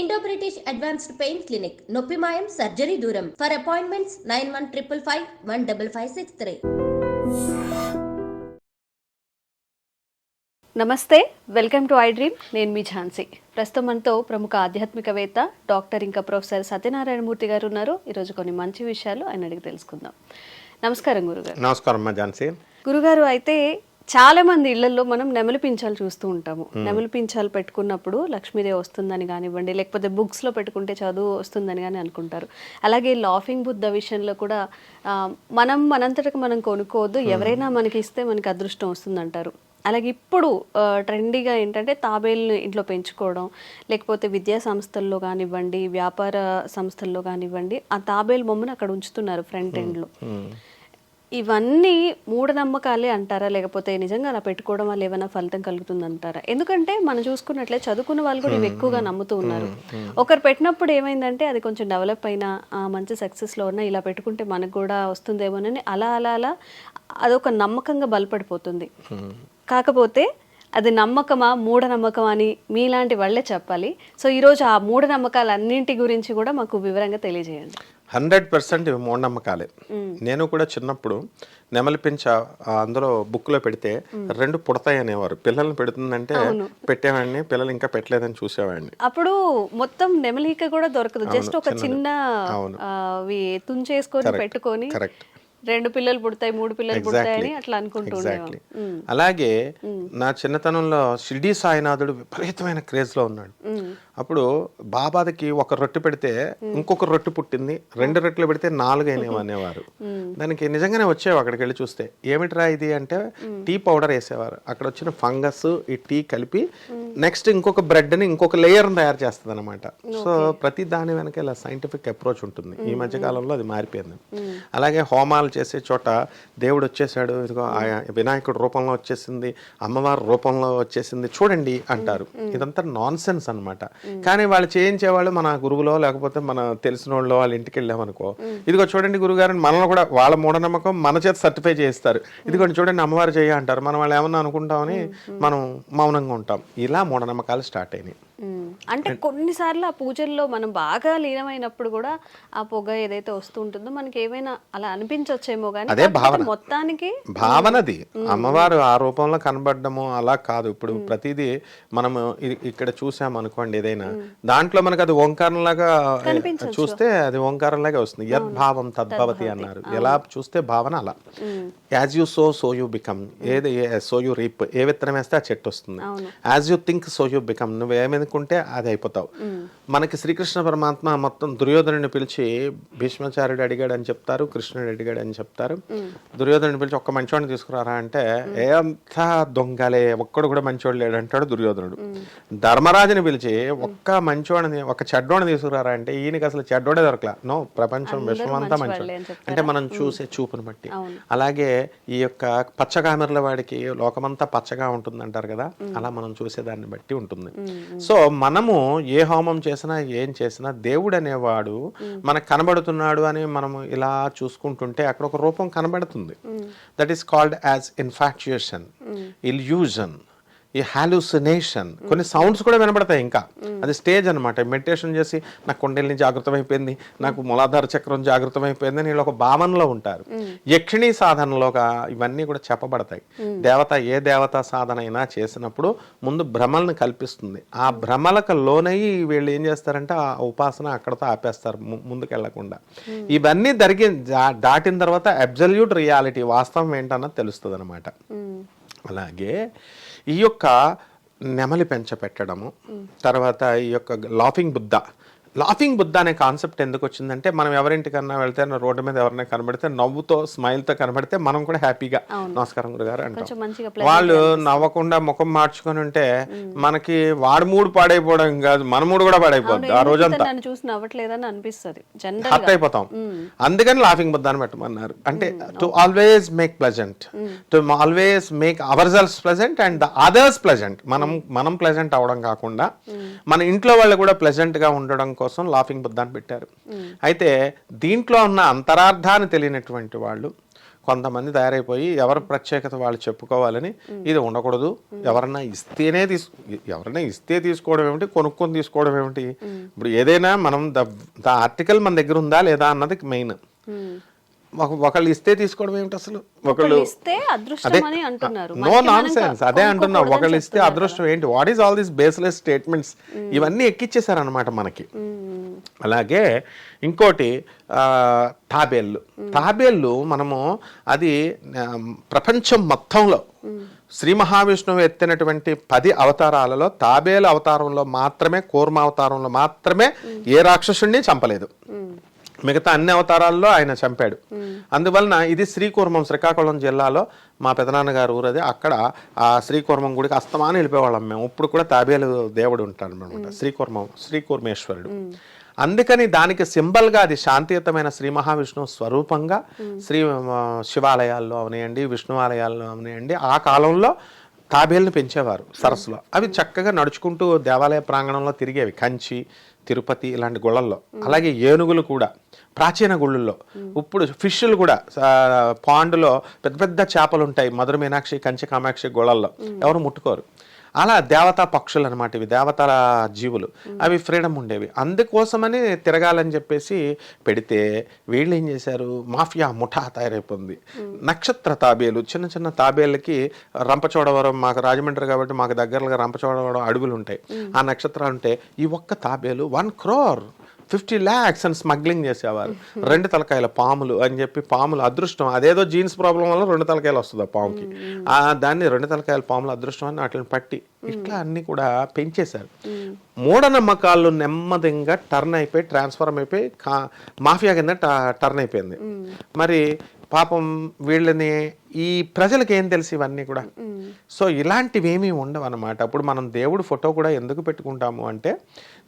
Indo British advanced pain clinic నొప్పి మాయం surgery దూరం. For appointments nine one triple five one double five six three నమస్తే welcome to I dream నేను మీ ఝాన్సీ. ప్రస్తుతం మనతో ప్రముఖ ఆధ్యాత్మికవేత్త డాక్టర్ ఇంకా ప్రొఫెసర్ సత్యనారాయణమూర్తి గారు ఉన్నారు. ఈరోజు కొన్ని మంచి విషయాలు ఆయన అడిగి తెలుసుకుందాం. నమస్కారం గురుగారు. నమస్కారం ఝాన్సీ. గురుగారు అయితే చాలా మంది ఇళ్ళలో మనం నెమలి పించాలు చూస్తూ ఉంటాము. నెమలి పించాలు పెట్టుకున్నప్పుడు లక్ష్మీదేవి వస్తుందని కానివ్వండి లేకపోతే books లో పెట్టుకుంటే చదువు వస్తుందని కానీ అనుకుంటారు. అలాగే లాఫింగ్ బుద్ధ విషయంలో కూడా మనం మనంతటకు మనం కొనుక్కోవద్దు ఎవరైనా మనకి ఇస్తే మనకి అదృష్టం వస్తుందంటారు. అలాగే ఇప్పుడు ట్రెండీగా ఏంటంటే తాబేల్ని ఇంట్లో పెంచుకోవడం లేకపోతే విద్యా సంస్థల్లో కానివ్వండి వ్యాపార సంస్థల్లో కానివ్వండి ఆ తాబేలు బొమ్మను అక్కడ ఉంచుతున్నారు ఫ్రంట్ ఎండ్లో. ఇవన్నీ మూఢనమ్మకాలే అంటారా? లేకపోతే నిజంగా అలా పెట్టుకోవడం వల్ల ఏమైనా ఫలితం కలుగుతుంది అంటారా ఎందుకంటే మనం చూసుకున్నట్లే చదువుకున్న వాళ్ళు కూడా ఇవి ఎక్కువగా నమ్ముతూ ఉన్నారు. ఒకరు పెట్టినప్పుడు ఏమైందంటే అది కొంచెం డెవలప్ అయినా మంచి సక్సెస్లో ఉన్న ఇలా పెట్టుకుంటే మనకు కూడా వస్తుందేమోనని అలా అలా అలా అదొక నమ్మకంగా బలపడిపోతుంది. కాకపోతే అది నమ్మకమా మూఢనమ్మకమా అని మీలాంటి వాళ్ళే చెప్పాలి. సో ఈరోజు ఆ మూఢనమ్మకాలన్నింటి గురించి కూడా మాకు వివరంగా తెలియజేయండి. హండ్రెడ్ పర్సెంట్ ఇవి మూఢనమ్మకాలే నేను కూడా చిన్నప్పుడు నెమలి పించ ఆ, అందులో బుక్లో పెడితే రెండు పుడతాయి అనేవారు పిల్లల్ని పెడుతుందంటే పెట్టేవాడిని పిల్లలు ఇంకా పెట్టలేదని చూసేవాడిని. అప్పుడు మొత్తం నెమలిక కూడా దొరకదు. జస్ట్ ఒక చిన్న తుంచేసుకొని పెట్టుకొని కరెక్ట్. రెండు పిల్లలు పుడతాయి మూడు పిల్లలు పుడతాయని అట్లా అనుకుంటూ అలాగే నా చిన్నతనంలో షిర్డీ సాయినాథుడు విపరీతమైన క్రేజ్లో ఉన్నాడు అప్పుడు బాబాదికి ఒక రొట్టె పెడితే ఇంకొక రొట్టె పుట్టింది. రెండు రొట్టెలు పెడితే నాలుగు అనేవారు. దానికి నిజంగానే వచ్చేవి అక్కడికి వెళ్ళి చూస్తే. ఏమిట్రా ఇది అంటే టీ పౌడర్ వేసేవారు. అక్కడ వచ్చిన ఫంగస్ ఈ టీ కలిపి నెక్స్ట్ ఇంకొక బ్రెడ్ని ఇంకొక లేయర్ తయారు చేస్తుంది అనమాట సో ప్రతి దాని వెనక ఇలా సైంటిఫిక్ అప్రోచ్ ఉంటుంది. ఈ మధ్య కాలంలో అది మారిపోయింది. అలాగే హోమాలు చేసే చోట దేవుడు వచ్చేసాడు ఇదిగో వినాయకుడు రూపంలో వచ్చేసింది అమ్మవారి రూపంలో వచ్చేసింది చూడండి అంటారు. ఇదంతా నాన్ సెన్స్ అనమాట కానీ వాళ్ళు చేయించేవాళ్ళు మన గురువులో లేకపోతే మన తెలిసిన వాళ్ళు వాళ్ళ ఇంటికి వెళ్ళామనుకో. ఇదిగో చూడండి గురుగారు మనల్ని కూడా వాళ్ళ మూఢనమ్మకం మన చేత సర్టిఫై చేస్తారు ఇదిగోండి చూడండి అమ్మవారు చేయ అంటారు. మనం వాళ్ళు ఏమన్నా అనుకుంటామని మనం మౌనంగా ఉంటాం. ఇలా మూఢనమ్మకాలు స్టార్ట్ అయినాయి. అంటే కొన్నిసార్లు ఆ పూజల్లో మనం బాగా లీనమైనప్పుడు కూడా ఆ పొగ ఏదైతే వస్తూ ఉంటుందో మనకి ఏమైనా అలా అనిపించవచ్చేమో కానీ అదే భావన. మొత్తానికి భావనది. అమ్మవారు ఆ రూపంలో కనబడడము అలా కాదు. ఇప్పుడు ప్రతిదీ మనము ఇ- ఇక్కడ చూసాం అనుకోండి ఏదైనా. దాంట్లో మనకు అది ఓంకారం లాగా చూస్తే అది ఓంకారం లాగా వస్తుంది యద్భావం తద్భవతి అన్నారు. ఎలా చూస్తే భావన అలా. As you so so you become ఏది సో యూ రీప్ ఏ విత్తనం వేస్తే ఆ చెట్టు వస్తుంది. As you think so you become నువ్వు ఏమనుకుంటే అది అయిపోతావు మనకి శ్రీకృష్ణ పరమాత్మ మొత్తం దుర్యోధనుని పిలిచి భీష్మాచార్యుడు అడిగాడు అని చెప్తారు కృష్ణుడు అడిగాడు అని చెప్తారు దుర్యోధనుని పిలిచి ఒక్క మంచోడిని తీసుకురారా అంటే ఏమంతా దొంగలే ఒక్కడు కూడా మంచోడు లేడు అంటాడు దుర్యోధనుడు ధర్మరాజుని పిలిచి ఒక్క మంచోడిని ఒక చెడ్డోడిని తీసుకురారా అంటే ఈయనకి అసలు చెడ్డోడే దొరకలా. నో ప్రపంచం విశ్వం అంతా మంచోడు. అంటే మనం చూసే చూపుని బట్టి. అలాగే ఈ యొక్క పచ్చగామెర్ల వాడికి లోకమంతా పచ్చగా ఉంటుంది అంటారు కదా అలా మనం చూసేదాన్ని బట్టి ఉంటుంది. సో మనము ఏ హోమం చేసినా ఏం చేసినా దేవుడు అనేవాడు మనకు కనబడుతున్నాడు అని మనము ఇలా చూసుకుంటుంటే అక్కడ ఒక రూపం కనబడుతుంది. That is called as infatuation illusion ఈ హాలుసినేషన్ కొన్ని సౌండ్స్ కూడా వినబడతాయి ఇంకా. అది స్టేజ్ అనమాట మెడిటేషన్ చేసి నాకు కొండల్ని జాగృతం అయిపోయింది నాకు మూలాధార చక్రం జాగృతం అయిపోయింది అని వీళ్ళు ఒక భావనలో ఉంటారు. యక్షిణీ సాధనలోగా ఇవన్నీ కూడా చెప్పబడతాయి. దేవత ఏ దేవత సాధన అయినా చేసినప్పుడు ముందు భ్రమలను కల్పిస్తుంది. ఆ భ్రమలకు లోనయ్యి వీళ్ళు ఏం చేస్తారంటే ఆ ఉపాసన అక్కడతో ఆపేస్తారు ము- ముందుకు వెళ్ళకుండా ఇవన్నీ జరిగి దాటిన తర్వాత అబ్జల్యూట్ రియాలిటీ వాస్తవం ఏంటన్నది తెలుస్తుంది అనమాట అలాగే ఈ యొక్క నెమలి పెంచ పెట్టడము తర్వాత ఈ యొక్క లాఫింగ్ బుద్ధ లాఫింగ్ బుద్ధ అనే కాన్సెప్ట్ ఎందుకు వచ్చిందంటే మనం ఎవరింటికన్నా వెళ్తే రోడ్డు మీద ఎవరైనా కనబడితే నవ్వుతో స్మైల్తో కనబడితే మనం కూడా హ్యాపీగా నమస్కారం గురుగారు అంటాం. వాళ్ళు నవ్వకుండా ముఖం మార్చుకొని ఉంటే మనకి వాడి మూడు పాడైపోవడం కాదు మన మూడు కూడా పాడైపోద్ది ఆ రోజంతా. చూసి నవ్వట్లేదని అనిపిస్తుంది హర్ట్ అయిపోతాం. అందుకని లాఫింగ్ బుద్ధాన్ని పెట్టమన్నారు. అంటే to always make pleasant to always make our selves pleasant and the others pleasant మనం మనం ప్లెజెంట్ అవడం కాకుండా మన ఇంట్లో వాళ్ళు కూడా ప్లెజెంట్గా ఉండడం కోసం లాఫింగ్ బుద్ధాన్ని పెట్టారు. అయితే దీంట్లో ఉన్న అంతరార్థాన్ని తెలియనటువంటి వాళ్ళు కొంతమంది తయారైపోయి ఎవరి ప్రత్యేకత వాళ్ళు చెప్పుకోవాలని ఇది ఉండకూడదు. ఎవరన్నా ఇస్తేనే తీసు ఎవరైనా ఇస్తే తీసుకోవడం ఏమిటి? కొనుక్కొని తీసుకోవడం ఏమిటి? ఇప్పుడు ఏదైనా మనం ద ద ఆర్టికల్ మన దగ్గర ఉందా లేదా అన్నది మెయిన్. ఒక ఒకళ్ళు ఇస్తే తీసుకోవడం ఏమిటి అసలు? ఒకళ్ళు ఇస్తే అదృష్టం అని అంటున్నారు. నో నాన్ సెన్స్ అదే అంటున్నా. ఒకళ్ళు ఇస్తే అదృష్టం ఏంటి? What is all these baseless statements ఇవన్నీ ఎక్కిచ్చేసారు అనమాట మనకి అలాగే ఇంకోటి తాబేళ్ళు తాబేళ్ళు మనము అది ప్రపంచం మొత్తంలో శ్రీ మహావిష్ణువు ఎత్తినటువంటి పది అవతారాలలో తాబేలు అవతారంలో మాత్రమే కూర్మ అవతారంలో మాత్రమే ఏ రాక్షసుడిని చంపలేదు. మిగతా అన్ని అవతారాల్లో ఆయన చంపాడు. అందువలన ఇది శ్రీకూర్మం శ్రీకాకుళం జిల్లాలో మా పెదనాన్నగారు ఊరు అది అక్కడ ఆ శ్రీకూర్మం గుడికి అస్తమానం వెళ్ళిపోయేవాళ్ళం మేము. ఇప్పుడు కూడా తాబేలు దేవుడు ఉంటాడు అనమాట శ్రీకూర్మం శ్రీకూర్మేశ్వరుడు. అందుకని దానికి సింబల్గా అది శాంతియుతమైన శ్రీ మహావిష్ణువు స్వరూపంగా శ్రీ శివాలయాల్లో అవనియండి విష్ణు ఆలయాల్లో అవనియండి ఆ కాలంలో తాబేళ్ళని పెంచేవారు సరస్సులో. అవి చక్కగా నడుచుకుంటూ దేవాలయ ప్రాంగణంలో తిరిగేవి. కంచి తిరుపతి ఇలాంటి గుళ్ళల్లో. అలాగే ఏనుగులు కూడా ప్రాచీన గుళ్ళల్లో. ఇప్పుడు ఫిష్లు కూడా పాండులో పెద్ద పెద్ద చేపలు ఉంటాయి మధుర మీనాక్షి కంచి కామాక్షి గుళ్ళల్లో. ఎవరు ముట్టుకోరు. అలా దేవతా పక్షులు అనమాట ఇవి దేవతల జీవులు. అవి ఫ్రీడమ్ ఉండేవి. అందుకోసమని తిరగాలని చెప్పేసి పెడితే వీళ్ళు ఏం చేశారు? మాఫియా ముఠా తయారైపోయింది. నక్షత్ర తాబేలు చిన్న చిన్న తాబేళ్ళకి రంపచోడవరం మాకు రాజమండ్రి కాబట్టి మాకు దగ్గరగా రంపచోడవరం అడవులు ఉంటాయి. ఆ నక్షత్రాలు ఉంటే ఈ ఒక్క తాబేలు వన్ క్రోర్. ఫిఫ్టీ ల్యాక్స్ అని స్మగ్లింగ్ చేసేవారు. రెండు తలకాయల పాములు అని చెప్పి పాములు అదృష్టం. అదేదో జీన్స్ ప్రాబ్లం వల్ల రెండు తలకాయలు వస్తుంది ఆ పాముకి. ఆ దాన్ని రెండు తలకాయల పాములు అదృష్టం అని వాటిని పట్టి ఇట్లా అన్ని కూడా పెంచేశారు. మూఢనమ్మకాలు నెమ్మదిగా టర్న్ అయిపోయి ట్రాన్స్ఫర్మ్ అయిపోయి కా మాఫియా కింద ట- టర్న్ అయిపోయింది. మరి పాపం వీళ్ళని ఈ ప్రజలకు ఏం తెలుసు ఇవన్నీ కూడా? సో ఇలాంటివి ఏమీ ఉండవు అనమాట అప్పుడు మనం దేవుడు ఫోటో కూడా ఎందుకు పెట్టుకుంటాము అంటే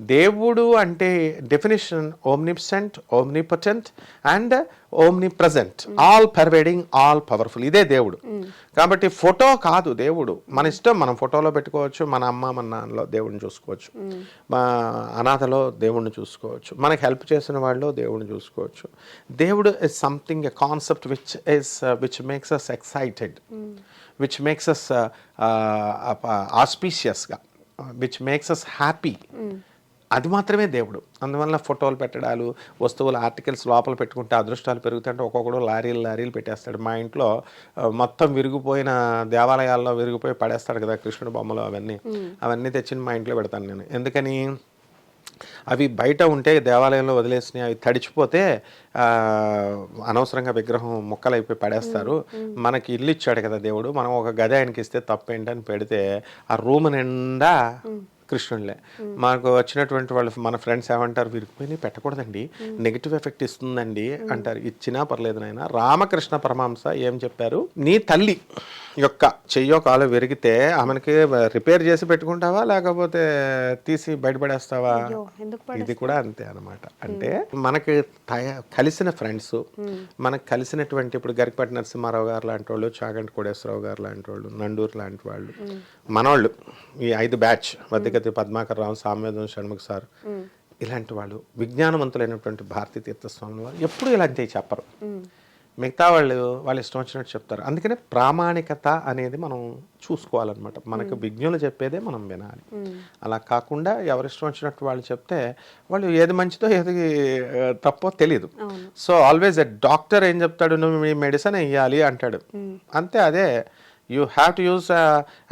దేవుడు అంటే definition omniscient omnipotent and omnipresent all pervading all powerful ఇదే దేవుడు. కాబట్టి ఫోటో కాదు దేవుడు. మన ఇష్టం మనం ఫోటోలో పెట్టుకోవచ్చు మన అమ్మ మన నాన్నలో దేవుడిని చూసుకోవచ్చు. మా అనాథలో దేవుడిని చూసుకోవచ్చు. మనకి హెల్ప్ చేసిన వాళ్ళు దేవుడిని చూసుకోవచ్చు. దేవుడు is something a concept which is which makes us excited which makes us ఆస్పీషియస్గా which makes us happy అది మాత్రమే దేవుడు. అందువల్ల ఫోటోలు పెట్టడాలు వస్తువులు ఆర్టికల్స్ లోపల పెట్టుకుంటే అదృష్టాలు పెరుగుతుంటే ఒక్కొక్కడు లారీలు లారీలు పెట్టేస్తాడు. మా ఇంట్లో మొత్తం విరిగిపోయిన దేవాలయాల్లో విరిగిపోయి పడేస్తాడు కదా కృష్ణుడు బొమ్మలు అవన్నీ. అవన్నీ తెచ్చి మా ఇంట్లో పెడతాను నేను. ఎందుకని? అవి బయట ఉంటే దేవాలయంలో వదిలేసినాయి అవి తడిచిపోతే అనవసరంగా విగ్రహం ముక్కలైపోయి పడేస్తారు. మనకి ఇల్లు ఇచ్చాడు కదా దేవుడు. మనం ఒక గది ఆయనకి ఇస్తే తప్పేంటని పెడితే ఆ రూమ్ నిండా కృష్ణుడిలే మాకు వచ్చినటువంటి వాళ్ళు మన ఫ్రెండ్స్ ఏమంటారు విరిగిపోయి పెట్టకూడదండి. నెగిటివ్ ఎఫెక్ట్ ఇస్తుందండి అంటారు. ఇచ్చినా పర్లేదు నాయన. రామకృష్ణ పరమాంస ఏం చెప్పారు? నీ తల్లి యొక్క చెయ్యో కాలో విరిగితే ఆమెకి రిపేర్ చేసి పెట్టుకుంటావా లేకపోతే తీసి బయటపడేస్తావా? ఇది కూడా అంతే అన్నమాట. అంటే మనకి కలిసిన ఫ్రెండ్స్ మనకు కలిసినటువంటి ఇప్పుడు గరికపాటి నరసింహారావు గారు లాంటి వాళ్ళు చాగంటి కోడేశ్వరరావు గారు లాంటి వాళ్ళు నండూరు లాంటి వాళ్ళు మనోళ్ళు ఈ ఐదు బ్యాచ్ వద్దగతి పద్మాకర్ రావు సామ్వేదం షణ్ముఖ్ సార్. ఇలాంటి వాళ్ళు విజ్ఞానవంతులైనటువంటి భారతీ తీర్థస్వామి వారు ఎప్పుడు ఇలాంటివి చెప్పరు. మిగతా వాళ్ళు వాళ్ళు ఇష్టం వచ్చినట్టు చెప్తారు. అందుకనే ప్రామాణికత అనేది మనం చూసుకోవాలన్నమాట. మనకు విజ్ఞులు చెప్పేదే మనం వినాలి. అలా కాకుండా ఎవరి ఇష్టం వచ్చినట్టు వాళ్ళు చెప్తే వాళ్ళు ఏది మంచిదో ఏది తప్పో తెలియదు సో ఆల్వేస్ ఎ డాక్టర్ ఏం చెప్తాడు? నువ్వు మీ మెడిసిన్ వేయాలి అంటాడు. అంతే అదే. You have to use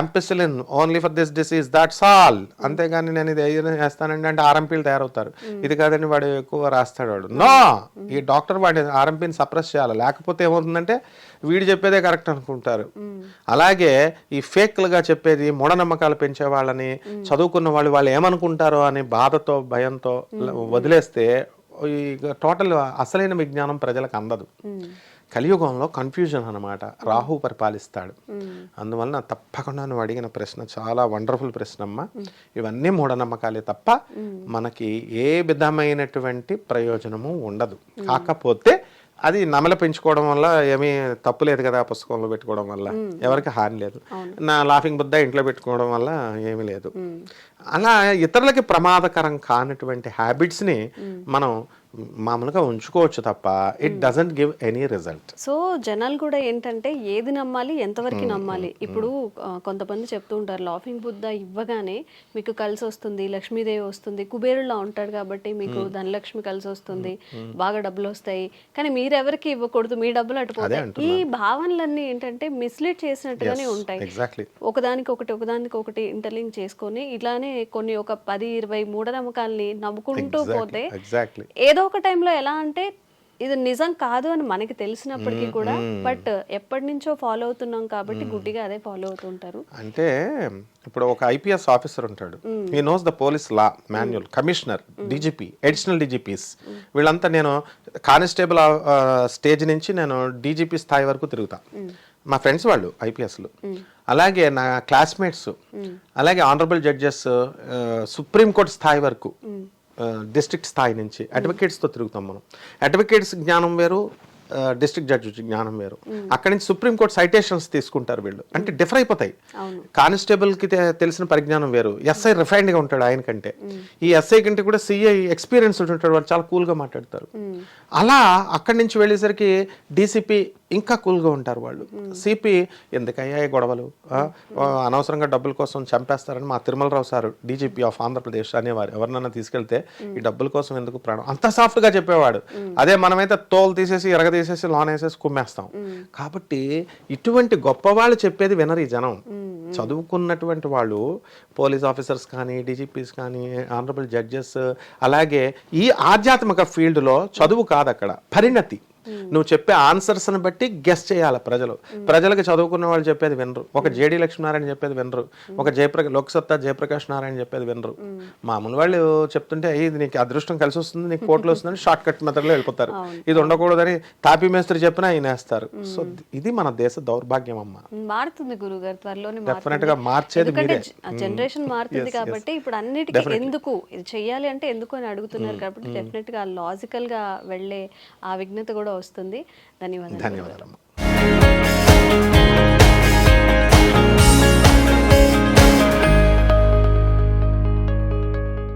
ampicillin only for this disease that's all అంతేగాని నేను ఇది ఏదైనా చేస్తానండి అంటే ఆర్ఎంపీలు తయారవుతారు. ఇది కాదని వాడు ఎక్కువ రాస్తాడు వాడు. నో ఈ డాక్టర్ వాడి ఆర్ఎంపీని సప్రెస్ చేయాలి. లేకపోతే ఏమవుతుందంటే వీడు చెప్పేదే కరెక్ట్ అనుకుంటారు. అలాగే ఈ ఫేక్లుగా చెప్పేది మూఢనమ్మకాలు పెంచే వాళ్ళని చదువుకున్న వాళ్ళు వాళ్ళు ఏమనుకుంటారో అని బాధతో భయంతో వదిలేస్తే ఈ టోటల్ అసలైన విజ్ఞానం ప్రజలకు అందదు. కలియుగంలో కన్ఫ్యూజన్ అన్నమాట. రాహు పరిపాలిస్తాడు. అందువలన తప్పకుండా నువ్వు అడిగిన ప్రశ్న చాలా వండర్ఫుల్ ప్రశ్న అమ్మా ఇవన్నీ మూఢనమ్మకాలే తప్ప మనకి ఏ విధమైనటువంటి ప్రయోజనము ఉండదు. కాకపోతే అది నమల పెంచుకోవడం వల్ల ఏమీ తప్పు లేదు కదా పుస్తకంలో పెట్టుకోవడం వల్ల. ఎవరికి హాని లేదు. నా లాఫింగ్ బుద్ధ ఇంట్లో పెట్టుకోవడం వల్ల ఏమీ లేదు. అలా ఇతరులకి ప్రమాదకరం కానటువంటి హ్యాబిట్స్ని మనం మామూలుగా ఉంచుకోవచ్చు తప్ప it doesn't give any result so జనాలు కూడా ఏంటంటే ఏది నమ్మాలి ఎంతవరకు నమ్మాలి? ఇప్పుడు ఆ, కొంతమంది చెప్తూ ఉంటారు లాఫింగ్ బుద్ధ ఇవ్వగానే మీకు కలిసి వస్తుంది లక్ష్మీదేవి వస్తుంది కుబేరులా ఉంటాడు కాబట్టి మీకు ధనలక్ష్మి కలిసి వస్తుంది బాగా డబ్బులు వస్తాయి. కానీ మీరెవరికి ఇవ్వకూడదు మీ డబ్బులు అటుపోతాయి ఈ భావనలన్నీ ఏంటంటే మిస్లీడ్ చేసినట్టుగానే ఉంటాయి. ఒకదానికి ఒకటి ఒకదానికి ఒకటి ఇంటర్లింక్ చేసుకొని ఇలానే కొన్ని ఒక పది ఇరవై మూఢనమ్మకాల్ని నమ్ముకుంటూ పోతే ఎగ్జాక్ట్లీ ఏదో ఒక టైంలో ఎలా అంటే ఇది నిజం కాదు అని మనకి తెలిసినప్పటికీ కూడా బట్ ఎప్పటి నుంచో ఫాలో అవుతున్నాం కాబట్టి గుడ్డిగా అదే ఫాలో అవుతుంటారు అంటే ఇప్పుడు ఒక ఐపీఎస్ ఆఫీసర్ ఉంటాడు. ఈ knows the police law manual commissioner DGP additional DGPs వీళ్ళంతా నేను కానిస్టేబుల్ స్టేజ్ నుంచి నేను డీజీపీ స్థాయి వరకు తిరుగుతా. మా ఫ్రెండ్స్ వాళ్ళు ఐపీఎస్లు. అలాగే నా క్లాస్మేట్స్ అలాగే ఆనరబుల్ జడ్జెస్ సుప్రీంకోర్టు స్థాయి వరకు. డిస్ట్రిక్ట్ స్థాయి నుంచి. అడ్వకేట్స్తో తిరుగుతాం మనం. అడ్వకేట్స్ జ్ఞానం వేరు డిస్ట్రిక్ట్ జడ్జి జ్ఞానం వేరు. అక్కడి నుంచి సుప్రీంకోర్టు సైటేషన్స్ తీసుకుంటారు వీళ్ళు. అంటే డిఫర్ అయిపోతాయి. కానిస్టేబుల్కి తె- తెలిసిన పరిజ్ఞానం వేరు. ఎస్ఐ రిఫైన్డ్గా ఉంటాడు ఆయన కంటే ఈ ఎస్ఐ కంటే కూడా సిఐ ఎక్స్పీరియన్స్ ఉంటాడు. వాళ్ళు చాలా కూల్గా మాట్లాడతారు అలా అక్కడి నుంచి వెళ్ళేసరికి డీసీపీ ఇంకా కూల్గా ఉంటారు వాళ్ళు. సిపి ఎందుకయ్యా గొడవలు? అనవసరంగా డబ్బుల కోసం చంపేస్తారని మా Tirumala Rao sir DGP of Andhra Pradesh అనేవారు. ఎవరినైనా తీసుకెళ్తే ఈ డబ్బుల కోసం ఎందుకు ప్రాణం? అంత సాఫ్ట్గా చెప్పేవాడు అదే మనమైతే తోలు తీసేసి ఎరగ తీసేసి లోన్ వేసేసి కుమ్మేస్తాం. కాబట్టి ఇటువంటి గొప్ప వాళ్ళు చెప్పేది వినరు ఈ జనం. చదువుకున్నటువంటి వాళ్ళు పోలీస్ ఆఫీసర్స్ కానీ డీజీపీస్ కానీ ఆనరబుల్ జడ్జెస్ అలాగే ఈ ఆధ్యాత్మిక ఫీల్డ్లో చదువు కాదు అక్కడ పరిణతి. నువ్వు చెప్పే ఆన్సర్స్ని బట్టి గెస్ చేయాలి ప్రజలు. ప్రజలకు చదువుకున్న వాళ్ళు చెప్పేది వినరు. ఒక జేడి లక్ష్మీనారాయణ చెప్పేది వినరు. ఒక జయప్రకాష్ లోక్సత్తా జయప్రకాష్ నారాయణ చెప్పేది వినరు. మామూలు వాళ్ళు చెప్తుంటే "ఏయ్, ఇది నీకు అదృష్టం కలిసి వస్తుంది నీకు కోట్లు వస్తుందని షార్ట్ కట్ మెథడ్లో వెళ్ళిపోతారు. ఇది ఉండకూడదని తాపీ మేస్త్రి చెప్పినా ఈయన వేస్తారు సో ఇది మన దేశ దౌర్భాగ్యం అమ్మ. మారుతుంది గురువు గారు త్వరలోనే Definite గా మార్చేది మీరే. జనరేషన్ మారుతుంది కాబట్టి ఇప్పుడు అన్నిటికీ ఎందుకు? ఇది చెయ్యాలి అంటే ఎందుకు అని అడుగుతున్నారు కాబట్టి డెఫినెట్గా లాజికల్గా వెళ్ళే ఆ విఘ్నత కూడా వస్తుంది. ధన్యవాదాలు. ధన్యవాదాలు